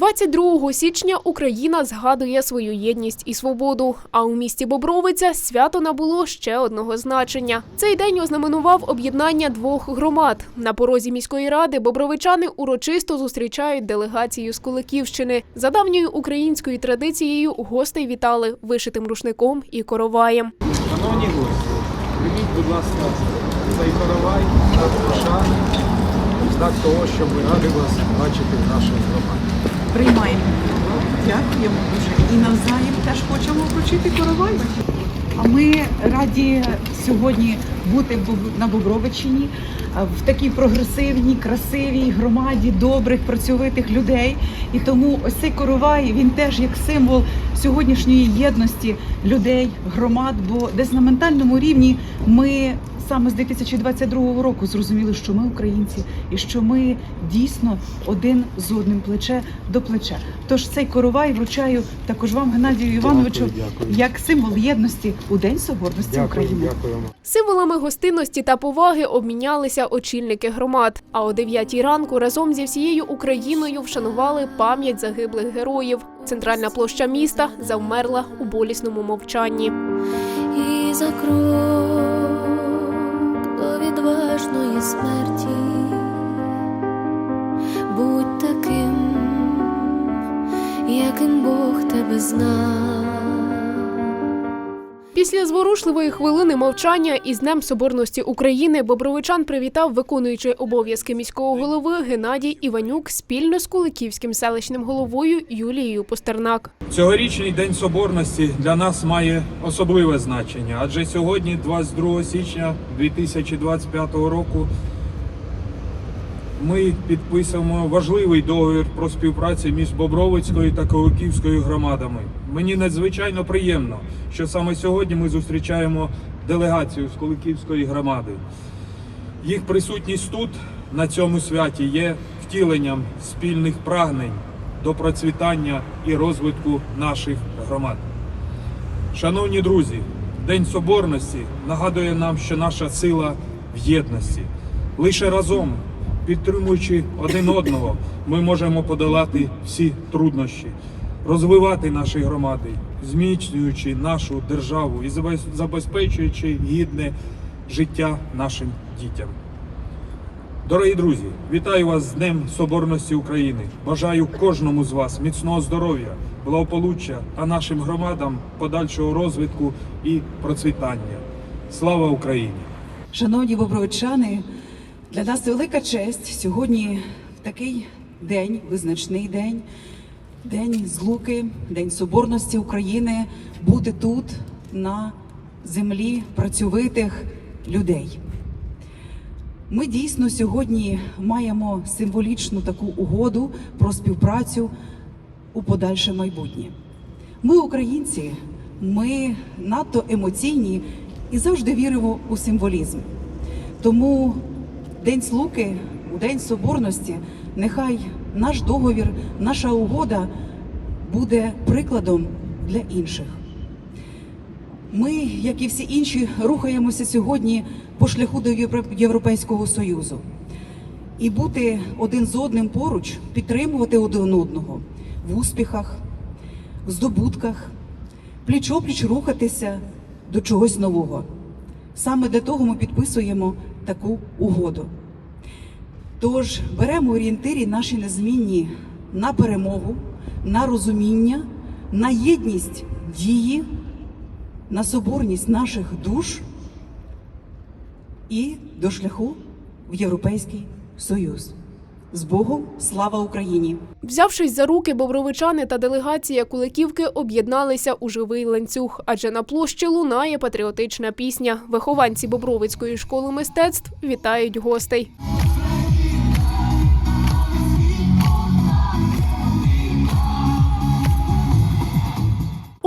22 січня Україна згадує свою єдність і свободу. А у місті Бобровиця свято набуло ще одного значення. Цей день ознаменував об'єднання двох громад. На порозі міської ради бобровичани урочисто зустрічають делегацію з Куликівщини. За давньою українською традицією гостей вітали вишитим рушником і короваєм. Шановні гості, прийміть, будь ласка, цей коровай, знак пошани, знак того, що ми раді вас бачити в нашій громаді. Приймаємо. Дякуємо дуже. І навзаєм теж хочемо вручити коровай. А ми раді сьогодні бути на Бобровичині в такій прогресивній, красивій громаді добрих, працьовитих людей. І тому ось цей коровай він теж як символ сьогоднішньої єдності людей, громад. Бо десь на ментальному рівні ми саме з 2022 року зрозуміли, що ми українці і що ми дійсно один з одним плече до плеча. Тож цей коровай вручаю також вам, Геннадію Івановичу, Дякую, дякую. як символ єдності у День Соборності Дякую, України. дякуємо. Символами гостинності та поваги обмінялися очільники громад. А о 9 ранку разом зі всією Україною вшанували пам'ять загиблих героїв. Центральна площа міста завмерла у болісному мовчанні. і за крок до відважної смерті. Будь таким, яким Бог тебе знав. Після зворушливої хвилини мовчання із Днем Соборності України Бобровичан привітав виконуючий обов'язки міського голови Геннадій Іванюк спільно з Куликівським селищним головою Юлією Постернак. Цьогорічний День Соборності для нас має особливе значення, адже сьогодні, 22 січня 2025 року, ми підписуємо важливий договір про співпрацю між Бобровицькою та Куликівською громадами. Мені надзвичайно приємно, що саме сьогодні ми зустрічаємо делегацію з Куликівської громади. Їх присутність тут, на цьому святі, є втіленням спільних прагнень до процвітання і розвитку наших громад. Шановні друзі, День Соборності нагадує нам, що наша сила в єдності. Лише разом, підтримуючи один одного, ми можемо подолати всі труднощі, розвивати наші громади, зміцнюючи нашу державу і забез- забезпечуючи гідне життя нашим дітям. Дорогі друзі, вітаю вас з Днем Соборності України. Бажаю кожному з вас міцного здоров'я, благополуччя, а нашим громадам подальшого розвитку і процвітання. Слава Україні! Шановні бобровичани, для нас велика честь сьогодні в такий день, визначний день, день злуки, день соборності України, бути тут на землі працьовитих людей. Ми дійсно сьогодні маємо символічну таку угоду про співпрацю у подальше майбутнє. Ми, українці, ми надто емоційні і завжди віримо у символізм. Тому День Слуки, у День Соборності, нехай наш договір, наша угода буде прикладом для інших. Ми, як і всі інші, рухаємося сьогодні по шляху до Європейського Союзу. І бути один з одним поруч, підтримувати один одного в успіхах, в здобутках, пліч-опліч рухатися до чогось нового. Саме для того ми підписуємо таку угоду. Тож беремо орієнтирі наші незмінні на перемогу, на розуміння, на єдність дії, на соборність наших душ і до шляху в Європейський Союз. З Богом, слава Україні! Взявшись за руки, бобровичани та делегація Куликівки об'єдналися у живий ланцюг, адже на площі лунає патріотична пісня. Вихованці Бобровицької школи мистецтв вітають гостей.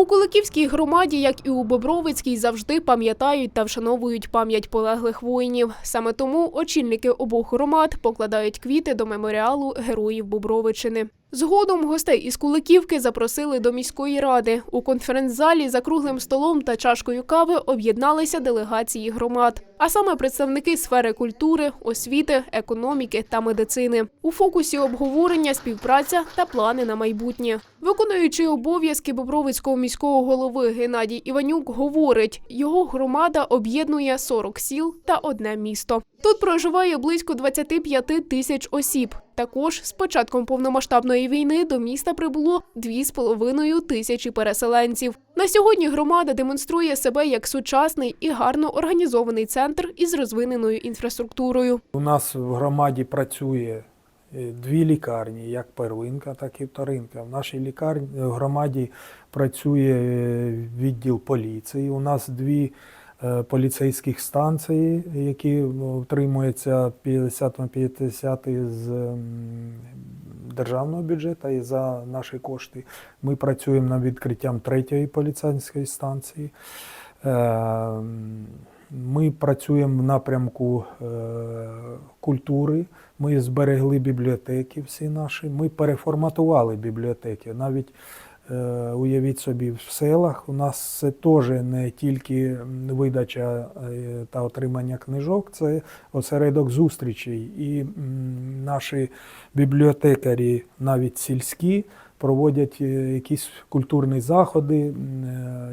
У Куликівській громаді, як і у Бобровицькій, завжди пам'ятають та вшановують пам'ять полеглих воїнів. Саме тому очільники обох громад покладають квіти до меморіалу героїв Бобровичини. Згодом гостей із Куликівки запросили до міської ради. У конференц-залі за круглим столом та чашкою кави об'єдналися делегації громад, а саме представники сфери культури, освіти, економіки та медицини. У фокусі обговорення співпраця та плани на майбутнє. Виконуючий обов'язки Бобровицького міського голови Геннадій Іванюк говорить, його громада об'єднує 40 сіл та одне місто. Тут проживає близько 25 тисяч осіб. Також з початком повномасштабної війни до міста прибуло 2,5 тисячі переселенців. На сьогодні громада демонструє себе як сучасний і гарно організований центр із розвиненою інфраструктурою. У нас в громаді працює е, дві лікарні, як первинка, так і вторинка. В нашій лікарні в громаді працює е, відділ поліції. У нас дві поліцейських станції, які утримуються 50 на 50 з державного бюджету і за наші кошти. Ми працюємо над відкриттям третьої поліцейської станції. Е, Ми працюємо в напрямку е, культури. Ми зберегли бібліотеки всі наші. Ми переформатували бібліотеки. Навіть е, уявіть собі, в селах у нас це теж не тільки видача е, та отримання книжок, це осередок зустрічей. І наші бібліотекарі, навіть сільські, проводять е, якісь культурні заходи, е,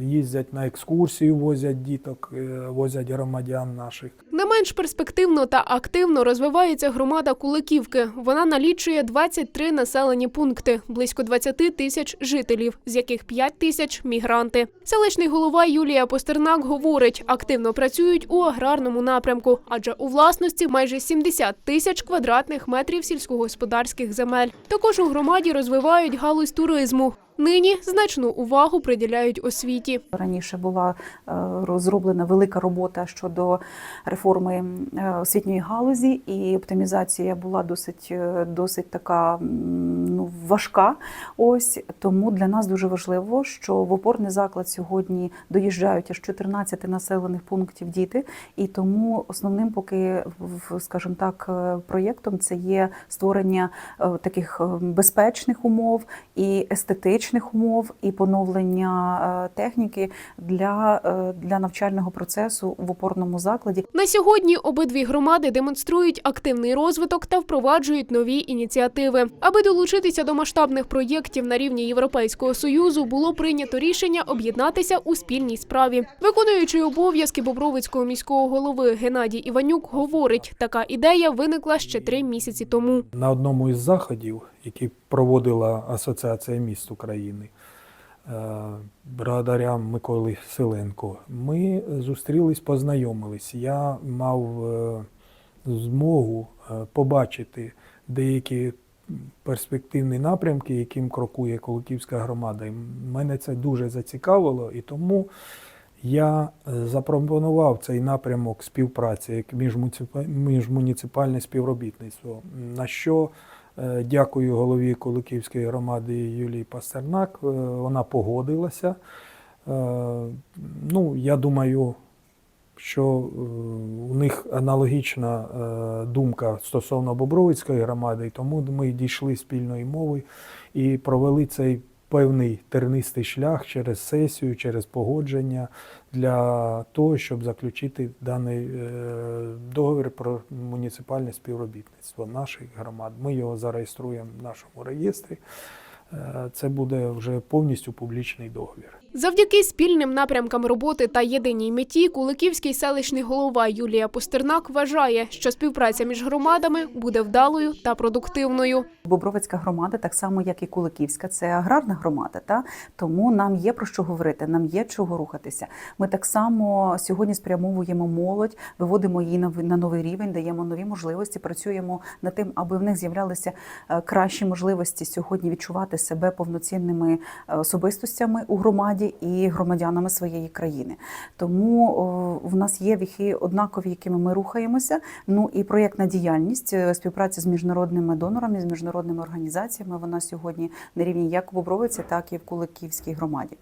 їздять на екскурсію, возять діток, е, возять громадян наших. Не менш перспективно та активно розвивається громада Куликівки. Вона налічує 23 населені пункти, близько 20 тисяч жителів, з яких 5 тисяч мігранти. Селищний голова Юлія Постернак говорить, активно працюють у аграрному напрямку, адже у власності майже 70 тисяч квадратних метрів сільськогосподарських земель. Також у громаді розвивають галузь туризму. Нині значну увагу приділяють освіті. Раніше була е, розроблена велика робота щодо реформи е, освітньої галузі, і оптимізація була досить, е, досить така ну, важка. Ось тому для нас дуже важливо, що в опорний заклад сьогодні доїжджають аж 14 населених пунктів діти, і тому основним поки скажімо так проєктом це є створення таких безпечних умов і естетичних умов, і поновлення е, техніки для, е, для навчального процесу в опорному закладі. На сьогодні обидві громади демонструють активний розвиток та впроваджують нові ініціативи. Аби долучитися до масштабних проєктів на рівні Європейського союзу, було прийнято рішення об'єднатися у спільній справі. Виконуючий обов'язки Бобровицького міського голови Геннадій Іванюк говорить, така ідея виникла ще три місяці тому. На одному із заходів, який проводила Асоціація міст України, е, благодаря Миколі Селенко, ми зустрілись, познайомились. Я мав е, змогу е, побачити деякі перспективні напрямки, яким крокує Колоківська громада. І мене це дуже зацікавило, і тому я запропонував цей напрямок співпраці як міжмуніципа- міжмуніципальне співробітництво. На що дякую голові Куликівської громади Юлії Пастернак. е, Вона погодилася. Е, Ну, я думаю, що е, у них аналогічна е, думка стосовно Бобровицької громади, тому ми дійшли спільної мови і провели цей певний тернистий шлях через сесію, через погодження для того, щоб заключити даний е, договір про муніципальне співробітництво наших громад. Ми його зареєструємо в нашому реєстрі. Е, Це буде вже повністю публічний договір. Завдяки спільним напрямкам роботи та єдиній меті Куликівський селищний голова Юлія Постернак вважає, що співпраця між громадами буде вдалою та продуктивною. Бобровицька громада, так само як і Куликівська, це аграрна громада. Та тому нам є про що говорити, нам є чого рухатися. Ми так само сьогодні спрямовуємо молодь, виводимо її на новий рівень, даємо нові можливості, працюємо над тим, аби в них з'являлися е, кращі можливості сьогодні відчувати себе повноцінними е, особистостями у громаді. Насправді і громадянами своєї країни. Тому в нас є віхи однакові, якими ми рухаємося. Ну і проєктна діяльність е, співпраця з міжнародними донорами, з міжнародними організаціями. Вона сьогодні на рівні як в Бобровиці, так і в Куликівській громаді.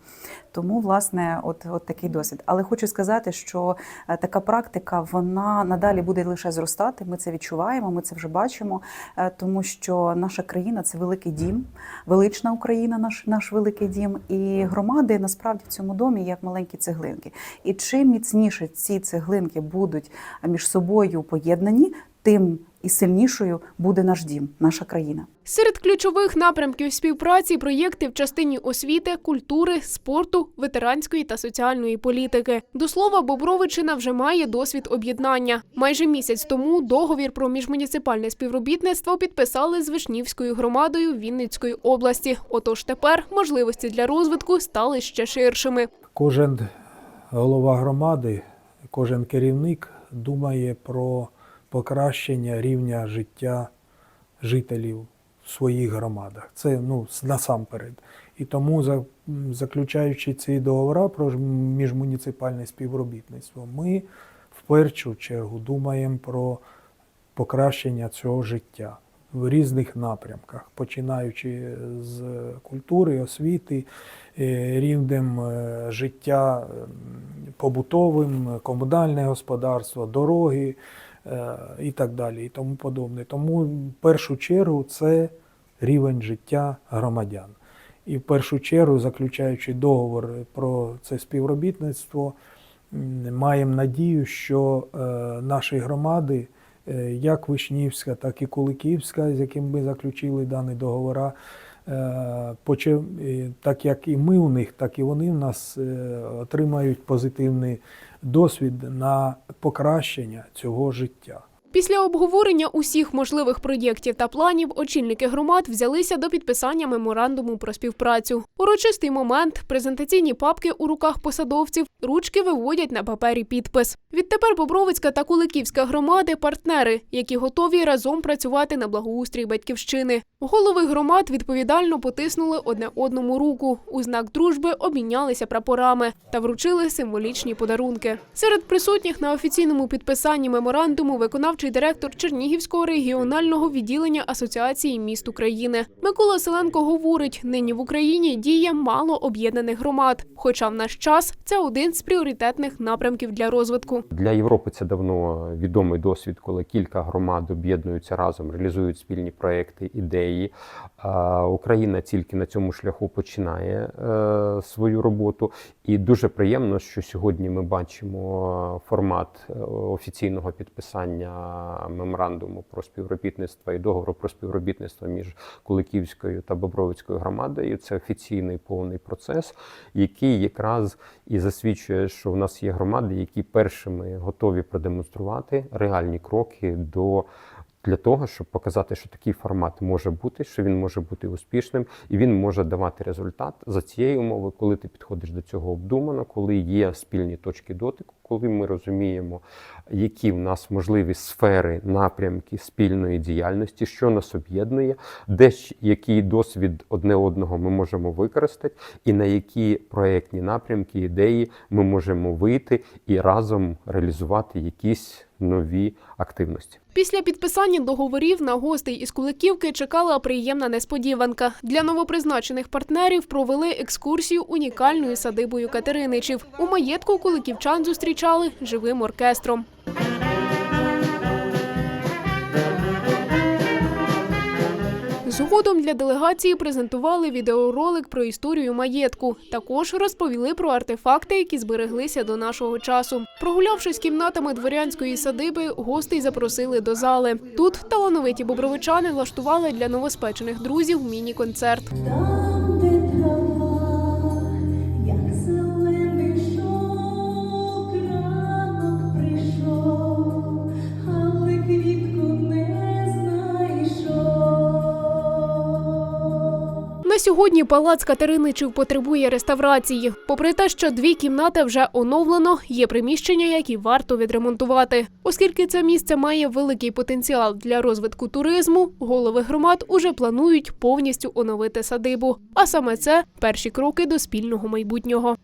Тому, власне, от, от такий досвід. Але хочу сказати, що е, така практика вона надалі буде лише зростати. Ми це відчуваємо, ми це вже бачимо, е, тому що наша країна це великий дім, велична Україна, наш, наш великий дім. І громади насправді в цьому домі як маленькі цеглинки. І чим міцніше ці цеглинки будуть між собою поєднані, тим і сильнішою буде наш дім, наша країна. Серед ключових напрямків співпраці проєкти в частині освіти, культури, спорту, ветеранської та соціальної політики. До слова, Бобровичина вже має досвід об'єднання. Майже місяць тому договір про міжмуніципальне співробітництво підписали з Вишнівською громадою Вінницької області. Отож тепер можливості для розвитку стали ще ширшими. Кожен голова громади, кожен керівник думає про покращення рівня життя жителів в своїх громадах. Це ну, насамперед. І тому, заключаючи ці договори про міжмуніципальне співробітництво, ми в першу чергу думаємо про покращення цього життя в різних напрямках, починаючи з культури, освіти, е, рівнем е, життя побутовим, комунальне господарство, дороги е, і так далі, і тому подобне. Тому в першу чергу це рівень життя громадян. І в першу чергу, заключаючи договор про це співробітництво, маємо надію, що е, наші громади, е, як Вишнівська, так і Куликівська, з яким ми заключили дані е, е, так як і ми у них, так і вони в нас е, отримають позитивний досвід на покращення цього життя. Після обговорення усіх можливих проєктів та планів очільники громад взялися до підписання меморандуму про співпрацю. Урочистий момент, презентаційні папки у руках посадовців, ручки виводять на папері підпис. Відтепер Бобровицька та Куликівська громади партнери, які готові разом працювати на благоустрій батьківщини. Голови громад відповідально потиснули одне одному руку. У знак дружби обмінялися прапорами та вручили символічні подарунки. Серед присутніх на офіційному підписанні меморандуму виконавчий директор Чернігівського регіонального відділення Асоціації міст України. Микола Селенко говорить: нині в Україні діє мало об'єднаних громад. Хоча в наш час це один з пріоритетних напрямків для розвитку. Для Європи це давно відомий досвід, коли кілька громад об'єднуються разом, реалізують спільні проекти, ідеї. Україна тільки на цьому шляху починає е, свою роботу. І дуже приємно, що сьогодні ми бачимо формат е, офіційного підписання меморандуму про співробітництво і договору про співробітництво між Куликівською та Бобровицькою громадою. Це офіційний повний процес, який якраз і засвідчує, що в нас є громади, які першими готові продемонструвати реальні кроки до. Для того, щоб показати, що такий формат може бути, що він може бути успішним і він може давати результат за цієї умови, коли ти підходиш до цього обдумано, коли є спільні точки дотику, коли ми розуміємо, які в нас можливі сфери, напрямки спільної діяльності, що нас об'єднує, де який досвід одне одного ми можемо використати, і на які проектні напрямки, ідеї ми можемо вийти і разом реалізувати якісь нові активності. Після підписання договорів на гостей із Куликівки чекала приємна несподіванка. Для новопризначених партнерів провели екскурсію унікальною садибою Катериничів. У маєтку куликівчан зустрічали живим оркестром. Згодом для делегації презентували відеоролик про історію маєтку. Також розповіли про артефакти, які збереглися до нашого часу. Прогулявшись кімнатами дворянської садиби, гостей запросили до зали. Тут талановиті бобровичани влаштували для новоспечених друзів міні-концерт. Сьогодні палац Катериничів потребує реставрації. Попри те, що дві кімнати вже оновлено, є приміщення, які варто відремонтувати. Оскільки це місце має великий потенціал для розвитку туризму, голови громад уже планують повністю оновити садибу. А саме це перші кроки до спільного майбутнього.